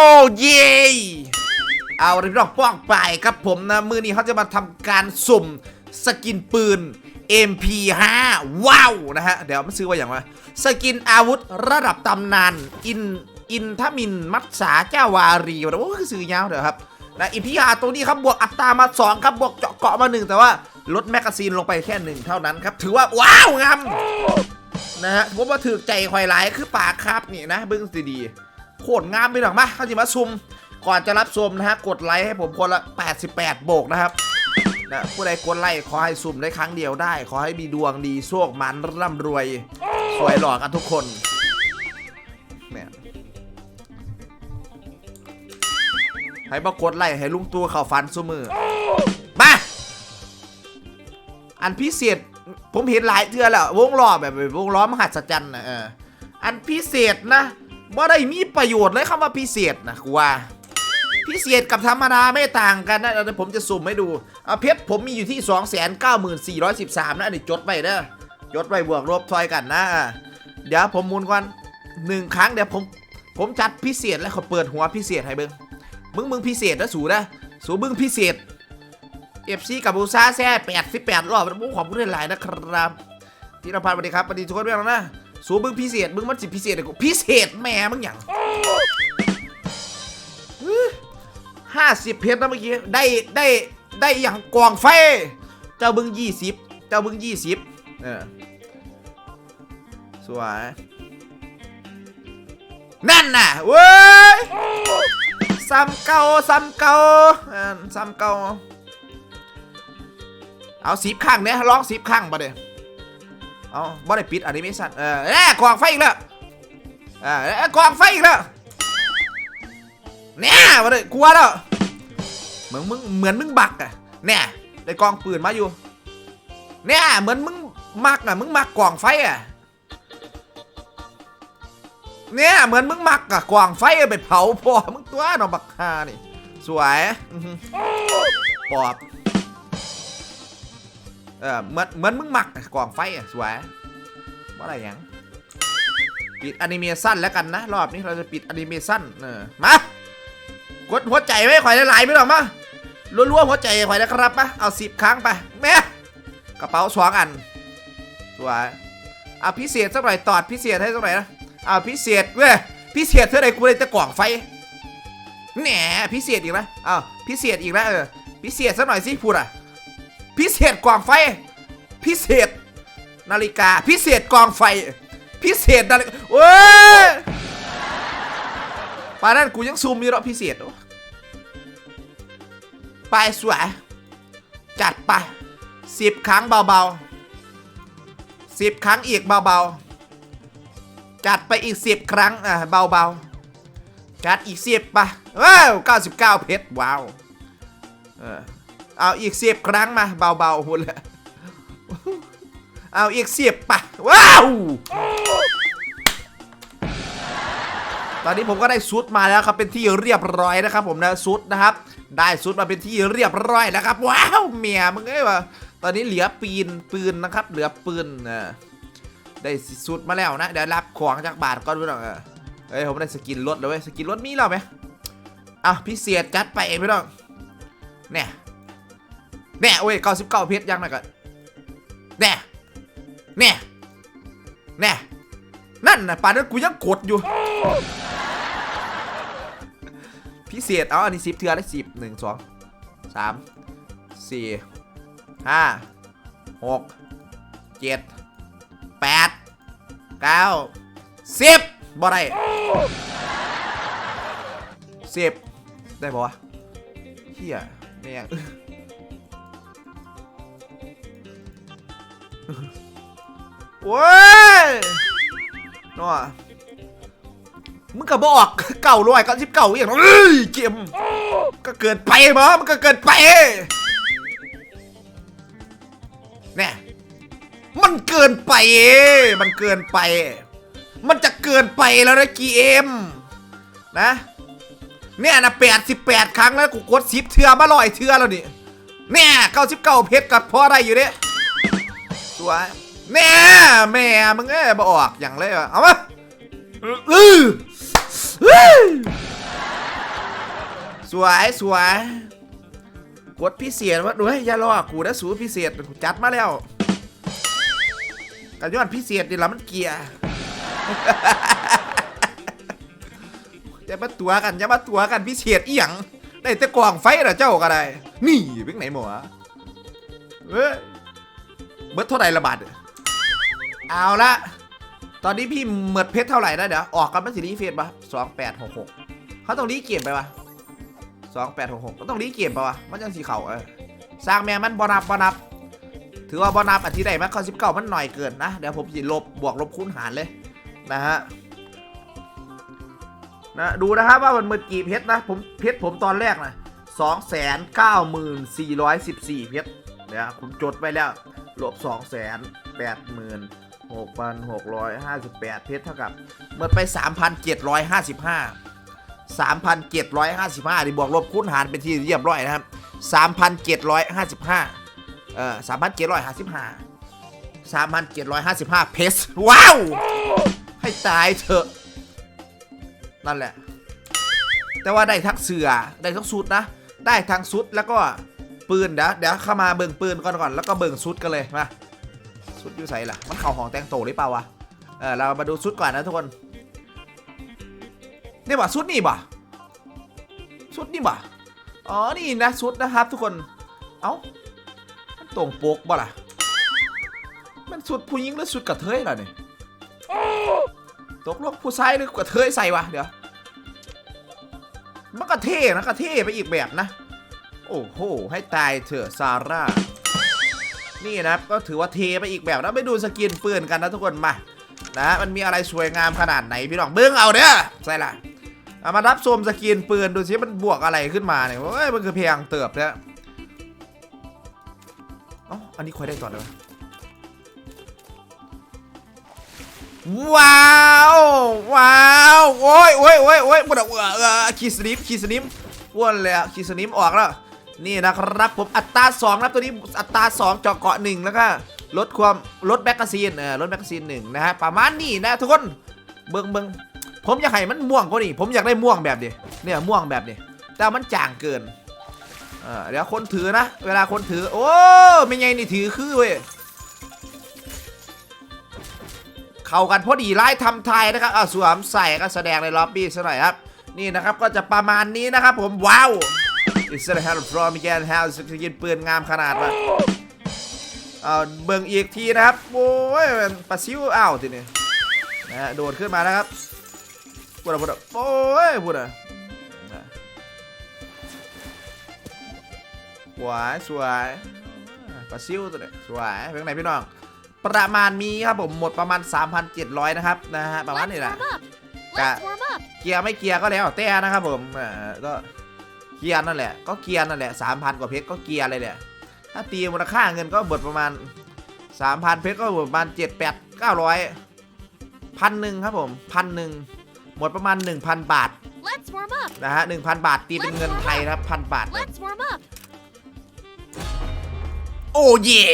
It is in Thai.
โอ้เย่เอาเรื่องดอกป้องไปครับผมนะ มือนี้เขาจะมาทำการสุ่มสกินปืน MP5 ว้าวนะฮะ เดี๋ยวมันซื้อว่าอย่างไรสกินอาวุธระดับตำนาน อินอินทมินมัตสาเจ้าวารีโอ้คือซื้อยาวเดี๋ยวครับนะอีพีอาตัวนี้ครับบวกอัตรามา 2 ครับบวกเจาะเกาะมา 1 แต่ว่าลดแมกกาซีนลงไปแค่หนึ่งเท่านั้นครับ ถือว่า ว้าวงามนะฮะผมว่าถือใจควายหลายคือปากครับนี่นะเบิ้งสีดี โคตรงามไปหรอกมาเข้าจิมาซุมก่อนจะรับชมนะฮะกดไลค์ให้ผมคนละ 88 โบกนะครับนะผู้ใดกดไลค์ขอให้ซุ่มได้ครั้งเดียวได้ ขอให้มีดวงดีโชคมันร่ำรวย สวยหล่อกันทุกคนเนี่ยให้บอกดไลค์ให้ลุงตัวเข่าฟันซุมือ มา อันพิเศษผมเห็นหลายเทือแล้ววงล้อแบบวงล้อมหัศจรรย์นะอันพิเศษนะ ว่ได้มีประโยชน์เลยคำว่าพิเศษนะกูว่าพิเศษกับธรรมดาไม่ต่างกันนะเดี๋ยวผมจะสุ่มให้ดูเอาเพชรผมมีอยู่ที่ 29413 นะอันนี้จดไว้เด้อจดไว้บวกลบทอยกันนะ เดี๋ยวผมมุนก่อนหนึ่งครั้งเดี๋ยวผมผมจัดพิเศษแล้วเขาเปิดหัวพิเศษให้เบิ้งมึงมึงพิเศษนะสูนะสูมึงพิเศษเอฟซีกับบูซาแซ่แปดสิบแปดรอบผมขอบคุณหลายนะครับที่เราพานสวัสดีครับสวัสดีทุกคนด้วยนะ สูมึงพิเศษ มึงมันสิพิเศษเลยกูพิเศษแม่มึงอย่างห้าสิบเพชรนะเมื่อกี้ ได้ได้ได้อย่างกองไฟ เจ้าบึงยี่สิบเจ้าบึงยี่สิบเออสวยนั่นน่ะเว้ยซ้ำเก่าซ้ำเก่าอ่าซ้ำเก่าเอาสิบข้างเนี่ยร้องสิบข้างปะเดี๋ยว เอาบ่ได้ปิดอันิเมชันเออแน่กองไฟอีกแล้วเออกองไฟอีกแล้วเนี่ยมาเลยกลัวแล้วเหมือนมึงเหมือนมึงบักอะเนี่ยได้กองปืนมาอยู่เนี่ยเหมือนมึงมักอะมึงมักกองไฟอะเนี่ยเหมือนมึงมักอะกองไฟไปเผาพอมึงตัวหนอบักฮานี่สวยป้อหือปอบ เออเหมือนเหมือนมึงหมักกล่องไฟอะสวยว่าอะไรยังปิดอนิเมชันแล้วกันนะรอบนี้เราจะปิดอนิเมชันเออมากดหัวใจไว้ข่อยหลายๆไม่หรอกมารัวๆหัวใจข่อยนะครับมาเอาสิบครั้งไปแม่กระเป๋าสองอันสวยเอาพิเศษสักหน่อยตอดพิเศษให้สักหน่อยนะเอาพิเศษเว้ยพิเศษเท่าไหร่กูเลยจะกล่องไฟแหนพิเศษอีกนะเอาพิเศษอีกแล้วเออพิเศษสักหน่อยสิพูดอะ พิเศษกองไฟ พิเศษ นาฬิกา พิเศษกองไฟ พิเศษนาฬิกาเว้ยปานนั้นกูยังซูมอยู่หรอพิเศษโอ้ไปสวย จัดไปสิบครั้งเบาๆสิบครั้งอีกเบาๆ จัดไปอีกสิบครั้งอะเบาๆ จัดอีกสิบไปว้าวเก้าสิบเก้าเพชรว้าว เออ เอาอีกสิบครั้งมาเบาๆหุ่นละเอาอีกสิบไปว้าว ตอนนี้ผมก็ได้ซุดมาแล้วครับเป็นที่เรียบร้อยนะครับ ผมนะซุดนะครับ ได้ซุดมาเป็นที่เรียบร้อยนะครับ ว้าวเมียมึงเอ้ยวะตอนนี้เหลือปีนปืนนะครับ เหลือปืนนะได้ซุดมาแล้วนะ เดี๋ยวรับของจากบาทก็ดูหน่อยเออเฮ้ยผมได้สกินรถแล้วเว้ยสกินรถมีแล้วไหมอะพิเศษจัดไปพี่น้องเนี่ย แน่โอ้ยเก้าสิบเก้าเพชรยังไงก่นแน่แน่แน่นั่นนะป่านนั้นกูยังกดอยู่ พิเศษเอาอันนี้สิบเทือได้สิบหนึ่งสองสามสี่ห้าหกเจ็ดแปดเก้าสิบบ่ได้สิบได้ปะวะเฮียแม่ง โว้ยนัวมึงก็บอกเก่าร้อยก็สิบเก่าอย่างนั้นเอ้ยเกมก็เกินไปมั้มันก็เกินไปแน่มันเกินไป มันเกินไป มันจะเกินไปแล้วนะกีเอ็มนะ เนี่ยนะแปดสิบแปดครั้งแล้วกูกดสิบเทือมาลอยเทือแล้วนี่ เนี่ยเก้าสิบเก้าเพชรกับพอได้อยู่เนี่ย สวยแน่แม่มึงเอ้ยบออกอย่างเลยว่ะเอามาอือสวยสวยกดพิเศษว่าด้วยอย่ารอกูนะสูพิเศษกูจัดมาแล้วกันย้อนพิเศษนี่ละมันเกียร์จะมาตัวกันจะมาตัวกันพิเศษอีหยังได้แต่กวางไฟเหรอเจ้าก็ได้ นี่เป็นไหนหมอเว้ย เบิดเท่าไหร่ละบาทเอาละตอนนี้พี่เมิดเพชรเท่าไหร่นะเดี๋ยวออกกันเป็นสีรีเฟสปะสองแปดหกหกเขาต้องรีเกมไปปะสองแปดหกหกก็ต้องรีเกมปะวะมันยังสีเขาเออสร้างแม่มันบอนับบอนับ ถือว่าบอนับอันที่ไหนมันข้อสิบเก้ามันหน่อยเกินนะ เดี๋ยวผมจะลบบวกลบคูณหารเลยนะฮะนะดูนะครับว่ามันมืดกี่เพชรนะผมเพชรผมตอนแรกนะสองแสนเก้าหมื่นสี่ร้อยสิบสี่เพชรเนี่ยผมจดไว้แล้ว ลบสองแสนแปดหมื่นหกพันหกร้อยห้าสิบแปดเพชรเท่ากับเมื่อไปสามพันเจ็ดร้อยห้าสิบห้าสามพันเจ็ดร้อยห้าสิบห้าที่บวกลบคูณหารเป็นที่เรียบร้อยนะครับสามพันเจ็ดร้อยห้าสิบห้าเอ่อสามพันเจ็ดร้อยห้าสิบห้าสามพันเจ็ดร้อยห้าสิบห้าเพชรว้าว ให้ตายเถอะ นั่นแหละ แต่ว่าได้ทั้งเสือได้ทั้งสุดนะ ได้ทั้งสุดแล้วก็ ปืนเดี๋ยวเดี๋ยวเข้ามาเบิ่งปืนก่อนก่อนแล้วก็เบิ่งสุดกันเลยมาสุดอยู่ใส่ล่ะมันเข่าของแตงโตหรือเปล่าวะเออเรามาดูสุดก่อนนะทุกคนนี่บ่ะสุดนี่บ่ะสุดนี่บ่อ๋อนี่นะสุดนะครับ ทุกคนเอ้ามันตรงปกบ่ล่ะมันสุดผู้หญิงหรือสุดกระเทยล่ะเนี่ยตกลงผู้ชายหรือกระเทยใส่วะเดี๋ยวมันกระเท่นะกระเท่ไปอีกแบบนะ โอ้โห ให้ตายเถอะซาร่า นี่นะก็ถือว่าเทไปอีกแบบนะไปดูสกินปืนกันนะทุกคนมานะมันมีอะไรสวยงามขนาดไหนพี่น้องเบิ้งเอาเด้อใช่ละเอามารับชมสกินปืนดูสิมันบวกอะไรขึ้นมาเนี่ยเฮ้ยมันคือเพียงเติบเนี่ยอ๋ออันนี้ค่อยได้ต่อเลยวะว้าวว้าวโอ้ยโอ้ยโอ้ยโอ้ยมันเออเออคีสนิมคีสนิมอ้วนเลยอะคีสนิมออกแล้ว นี่นะครับผมอัตรา2นะครับตัวนี้อัตรา2เจาะเกาะ1แล้วก็ลดความลดแมกกาซีนเออลดแมกกาซีนหนึ่งนะฮะประมาณนี้นะทุกคนเบิ่งเบิ่งผมอยากให้มันม่วงกว่านี้ผมอยากได้ม่วงแบบนี้เนี่ยม่วงแบบนี้แต่มันจางเกินเออเดี๋ยวคนถือนะ เวลาคนถือ โอ้ไม่ไงนี่ถือคือเว้ยเข้ากันพอดีไล่ทำไทยนะครับอะสวมใส่ก็แสดงในล็อบบี้ซะหน่อยครับ นี่นะครับก็จะประมาณนี้นะครับผมว้าว อิสราเอลพร้อมมีแกนแฮลสกินปืนงามขนาดวะเอาเบิ่งอีกทีนะครับ โอ้ยมันปลาซิวอ้าวทีนี้นะฮะโดดขึ้นมานะครับพูดอะพูดอะโอ้ยพูดอะนะสวยสวยปลาซิวตัวนี้สวยเป็นไงพี่น้องประมาณนี้ครับผมหมดประมาณ 3,700 นะครับนะฮะประมาณ Let's นี้แหละ warm up. Got- Let's warm up. เกียร์ไม่เกียร์ก็แล้วแต่นะครับผมเออก็ เกียร์นั่นแหละก็เกียร์นั่นแหละสามพันกว่าเพชรก็เกียร์เลยแหละถ้าตีมูลค่าเงินก็เบิดประมาณสามพันเพชรก็เบิดประมาณเจ็ดแปดเก้าร้อยพันหนึ่งครับผมพันหนึ่งหมดประมาณ1,000บาท Let's warm up. นะฮะ1,000บาทตีเป็นเงินไทยนะครับพันบาท Let's warm up. โอ้เย่